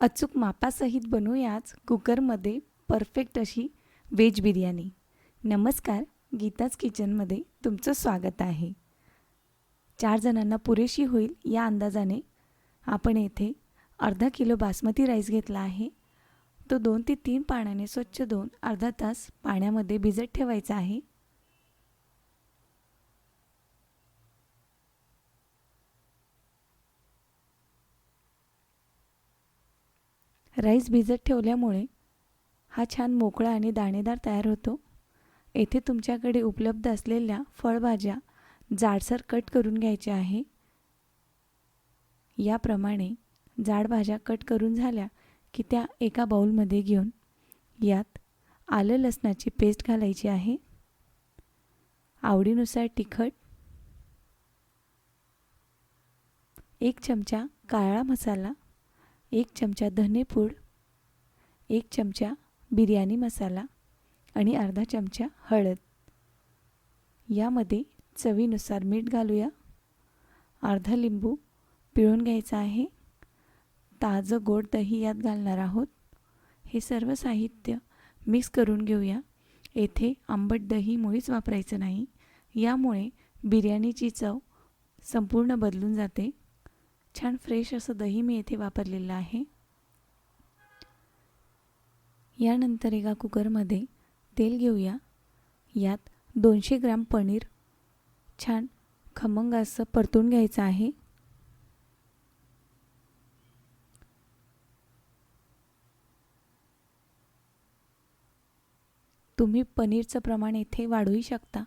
अचूक मापासहित बनवूयाच कुकरमध्ये परफेक्ट अशी व्हेज बिर्याणी. नमस्कार गीताज किचनमध्ये तुमचं स्वागत आहे. चार जणांना पुरेशी होईल या अंदाजाने आपण येथे अर्धा किलो बासमती राईस घेतला आहे. तो दोन ते तीन पाण्याने स्वच्छ धुवून अर्धा तास पाण्यामध्ये भिजत ठेवायचा आहे. राईस भिजत ठेवल्यामुळे हा छान मोकळा आणि दाणेदार तयार होतो. येथे तुमच्याकडे उपलब्ध असलेल्या फळभाज्या जाडसर कट करून घ्यायच्या आहे. याप्रमाणे जाड भाज्या कट करून झाल्या की त्या एका बाऊलमध्ये घेऊन यात आलं लसणाची पेस्ट घालायची आहे. आवडीनुसार तिखट एक चमचा काळा मसाला एक चमचा धनेपूड एक चमचा बिर्याणी मसाला आणि अर्धा चमचा हळद. यामध्ये चवीनुसार मीठ घालूया. अर्धा लिंबू पिळून घ्यायचा आहे. ताजं गोड दही यात घालणार आहोत. हे सर्व साहित्य मिक्स करून घेऊया. येथे आंबट दही मुळीच वापरायचं नाही. यामुळे बिर्याणीची चव संपूर्ण बदलून जाते. छान फ्रेश असं दही मी येथे वापरलेलं आहे. यानंतर एका कुकरमध्ये तेल घेऊया. यात दोनशे ग्रॅम पनीर छान खमंग असं परतून घ्यायचं आहे. तुम्ही पनीरचं प्रमाण येथे वाढवू शकता.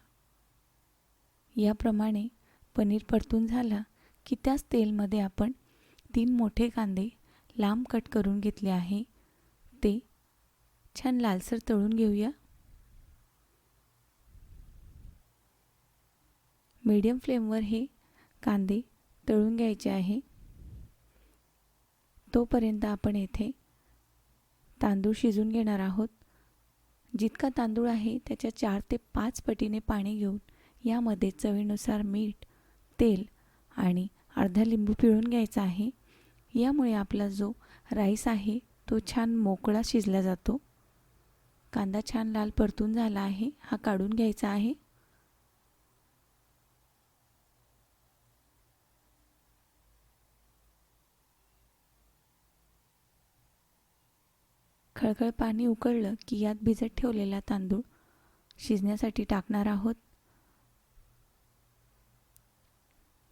याप्रमाणे पनीर परतून झाला. की त्याच तेलमध्ये आपण तीन मोठे कांदे लांब कट करून घेतले आहे? ते छान लालसर तळून घेऊया. मीडियम फ्लेमवर हे कांदे तळून घ्यायचे आहे. तोपर्यंत आपण येथे तांदूळ शिजून घेणार आहोत. जितका तांदूळ आहे त्याच्या चार ते पाच पटीने पाणी घेऊन यामध्ये चवीनुसार मीठ तेल आणि अर्धा लिंबू पिळून घ्यायचा आहे. यामुळे आपला जो राईस आहे तो छान मोकळा शिजला जातो. कांदा छान लाल परतून झाला आहे हा काढून घ्यायचा आहे. खळखळ पाणी उकळलं की यात भिजत ठेवलेला तांदूळ शिजण्यासाठी टाकणार आहोत.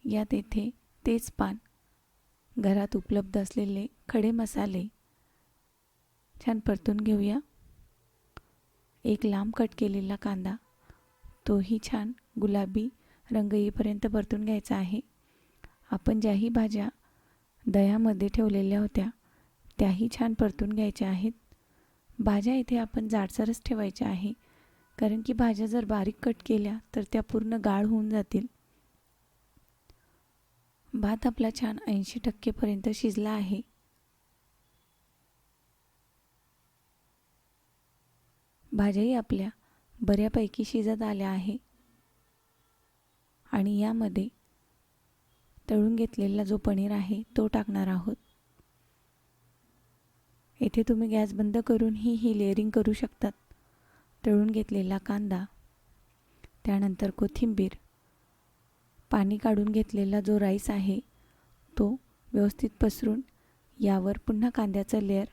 यात येथे तेच पान. घरात उपलब्ध असलेले खडे मसाले. छान परतून घेऊया. एक लांब कट केलेला कांदा. तोही छान गुलाबी रंग येईपर्यंत परतून घ्यायचा आहे. आपण ज्याही भाज्या दह्यामध्ये ठेवलेल्या होत्या त्याही छान परतून घ्यायच्या आहेत. भाज्या इथे आपण जाडसरच ठेवायच्या आहे. कारण की भाज्या जर बारीक कट केल्या तर त्या पूर्ण गाळ होऊन जातील. भात आपला छान ऐंशी टक्केपर्यंत शिजला आहे. भाज्याही आपल्या बऱ्यापैकी शिजत आल्या आहे. आणि यामध्ये तळून घेतलेला जो पनीर आहे तो टाकणार आहोत. येथे तुम्ही गॅस बंद करूनही ही लेअरिंग करू शकतात. तळून घेतलेला कांदा त्यानंतर कोथिंबीर पाणी काढून घेतलेला जो राईस आहे तो व्यवस्थित पसरून यावर पुन्हा कांद्याचं लेअर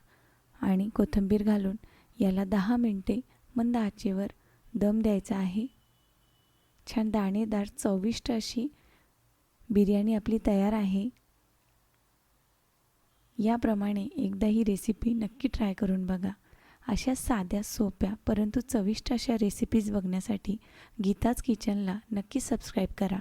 आणि कोथिंबीर घालून याला दहा मिनटे मंद आचेवर दम द्यायचा आहे. छान दाणेदार चविष्ट अशी बिर्याणी आपली तयार आहे. याप्रमाणे एकदा ही रेसिपी नक्की ट्राय करून बघा. अशा साध्या सोप्या परंतु चविष्ट अशा रेसिपीज बघण्यासाठी गीताज किचनला नक्की सबस्क्राईब करा.